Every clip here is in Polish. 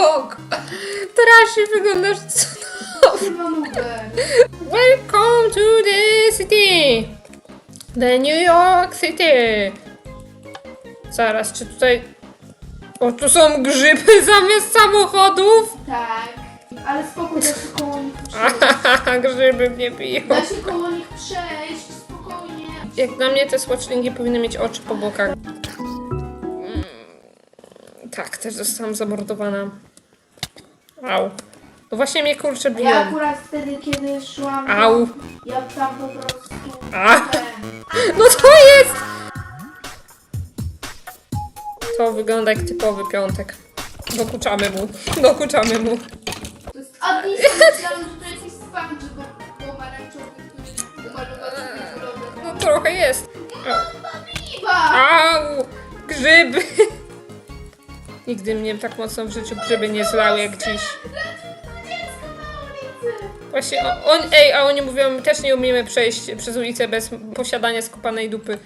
Bok! Trasie wyglądasz cudownie. Welcome to the city! The New York City! Zaraz, czy tutaj... O, tu są grzyby zamiast samochodów? Tak. Ale spokojnie, da się koło nich przejść. grzyby mnie piją. Da się koło nich przejść, spokojnie. Jak na mnie te swatchlingi powinny mieć oczy po bokach. Mm, tak, też zostałam zamordowana. Au. No właśnie mnie kurczę Ja biją. akurat wtedy, kiedy szłam, Au. ja tam po prostu... A. No to jest! To wygląda jak typowy piątek. Dokuczamy mu. Dokuczamy mu. To jest że to jakiś sponge bo- pomarańczowy, który brodę. No trochę jest. Au! Grzyby! Nigdy mnie tak mocno w życiu grzyby nie zlały jak dziś. Właśnie, o- on, ej, a oni mówią, też nie umiemy przejść przez ulicę bez posiadania skopanej dupy.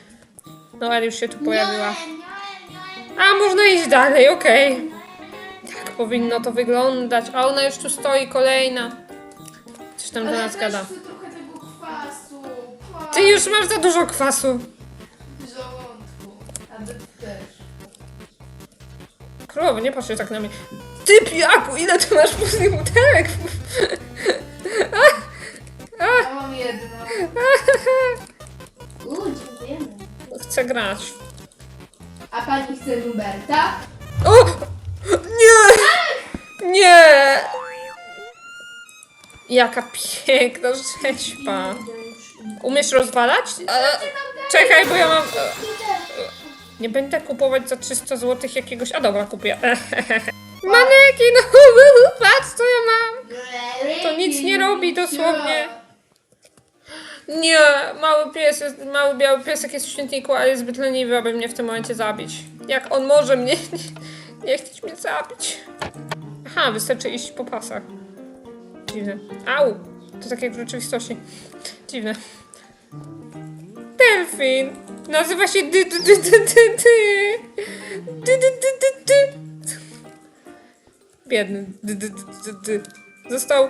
No, ale już się tu pojawiła. A, można iść dalej, okej. Tak powinno to wyglądać. A ona już tu stoi, kolejna. Coś tam do nas gada. Ty już masz za dużo kwasu. Królowo, nie patrzcie tak na mnie. Ty pijaku, ile ty masz pustych butelek? Ja mam jedno. Uuu, dziękujemy. Chcę grać. A pani chce Roberta? O! Nie! Nie! Jaka piękna rzeźba. Umiesz rozwalać? E, czekaj, bo ja mam... E, nie będę kupować za 300 zł jakiegoś... A dobra, kupię. Maneki, no patrz co ja mam. To nic nie robi dosłownie. Nie, mały pies, jest, mały biały piesek jest w świętniku, ale jest zbyt leniwy, aby mnie w tym momencie zabić. Jak on może mnie nie, nie chcieć mnie zabić? Aha, wystarczy iść po pasach. Dziwne. Au! To tak jak w rzeczywistości. Dziwne. Delfin! Nazywa się dy dy dy dy dy dy. Dy dy dy dy dy. Biedny. Dy dy dy dy dy. Został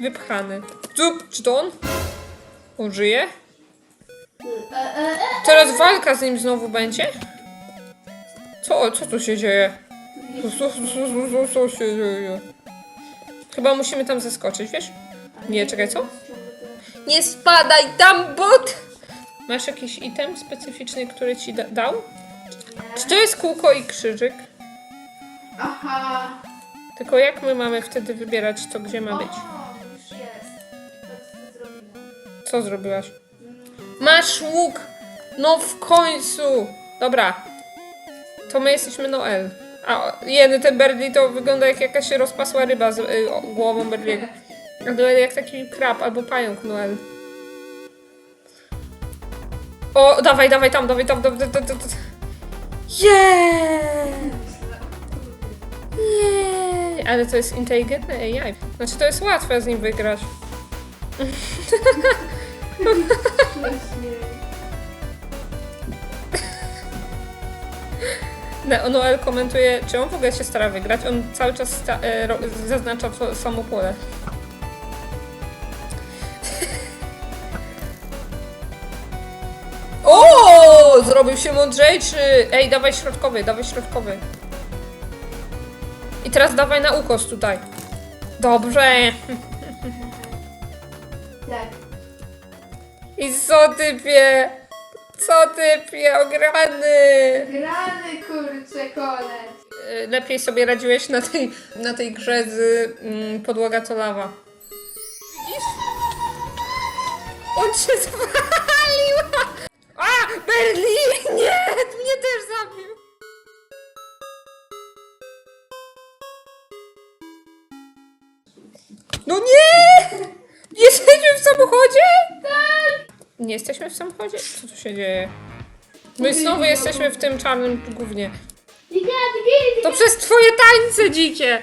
wypchany. Zup, czy to on? On żyje? Teraz walka z nim znowu będzie? Co, co tu się dzieje? Co, co, co, co, co, się dzieje? Chyba musimy tam zeskoczyć, wiesz? Nie, czekaj, co? Nie spadaj tam, bot! Masz jakiś item specyficzny, który ci da dał? Czy to jest kółko i krzyżyk? Aha. Tylko jak my mamy wtedy wybierać to, gdzie ma być? O, już jest. Tak co zrobiłam. Co zrobiłaś? Masz łuk! No w końcu! Dobra. To my jesteśmy Noel. A jedy ten Berli to wygląda jak jakaś rozpasła ryba z y, o, głową Berliego. A Noel jak taki krab albo pająk Noel. O, dawaj, dawaj tam, dawaj tam, dawaj, dawaj, dawaj. Yeah! Ale to jest inteligentne AI. Znaczy to jest łatwe z nim wygrać. Noel komentuje, czy on w ogóle się stara wygrać. On cały czas sta- e, ro- zaznacza to samo pole. O! Zrobił się mądrzejszy! Ej, dawaj środkowy, dawaj środkowy. I teraz dawaj na ukos tutaj. Dobrze. Tak. I co typie? Co typie, ograny? Grany kurczę koleś. Y, lepiej sobie radziłeś na tej, na tej grze z mm, podłoga to lawa. Widzisz? On się zwalił! Berlin! Nie! Mnie też zabił! No nie! Jesteśmy w samochodzie? Tak! Nie jesteśmy w samochodzie? Co tu się dzieje? My znowu jesteśmy w tym czarnym diga, To przez twoje tańce dzikie!